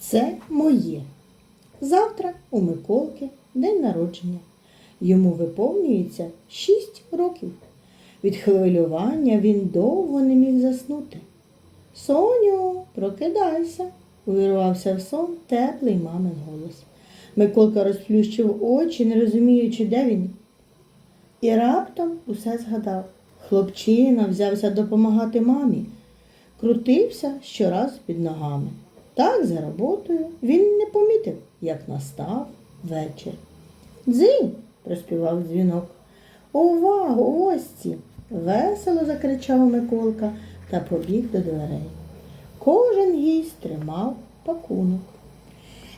Це моє. Завтра у Миколки день народження. Йому виповнюється 6 років. Від хвилювання він довго не міг заснути. Соню, прокидайся, увірвався в сон теплий мамин голос. Миколка розплющив очі, не розуміючи, де він. І раптом усе згадав. Хлопчина взявся допомагати мамі, крутився щораз під ногами. Так, за роботою він не помітив, як настав вечір. Дзинь, проспівав дзвінок. Увагу, гості! весело закричав Миколка та побіг до дверей. Кожен гість тримав пакунок.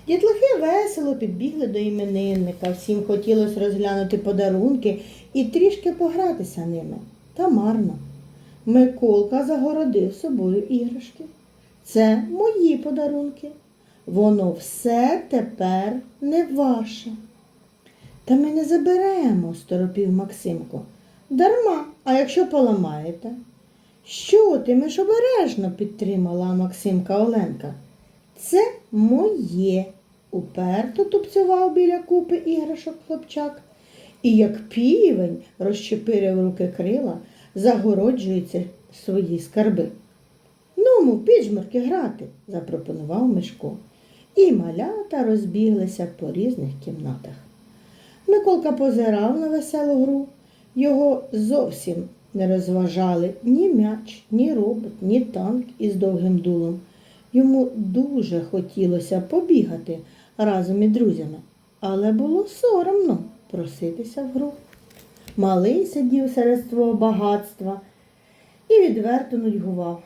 Дітлахи весело підбігли до іменинника. Всім хотілося розглянути подарунки і трішки погратися ними. Та марно. Миколка загородив собою іграшки. Це мої подарунки. Воно все тепер не ваше. Та ми не заберемо, сторопів Максимко. Дарма, а якщо поламаєте? Що ти, ми ж обережно підтримала Максимка Оленка. Це моє. Уперто тупцював біля купи іграшок хлопчак. І як півень розчепирив руки крила, загороджується свої скарби. Ну, му, піджмурки грати, запропонував Мишко. І малята розбіглися по різних кімнатах. Миколка позирав на веселу гру. Його зовсім не розважали ні м'яч, ні робот, ні танк із довгим дулом. Йому дуже хотілося побігати разом із друзями, але було соромно проситися в гру. Малий сидів серед свого багатства і відверто нудьгував.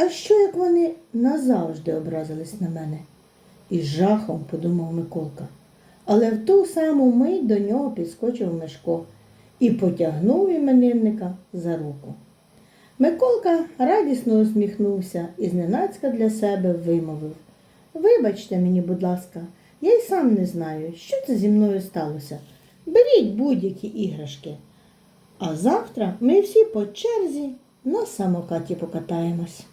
А що як вони назавжди образились на мене? І жахом подумав Миколка. Але в ту саму мить до нього підскочив Мишко і потягнув іменинника за руку. Миколка радісно усміхнувся і зненацька для себе вимовив. Вибачте мені, будь ласка, я й сам не знаю, що це зі мною сталося. Беріть будь-які іграшки. А завтра ми всі по черзі на самокаті покатаємось.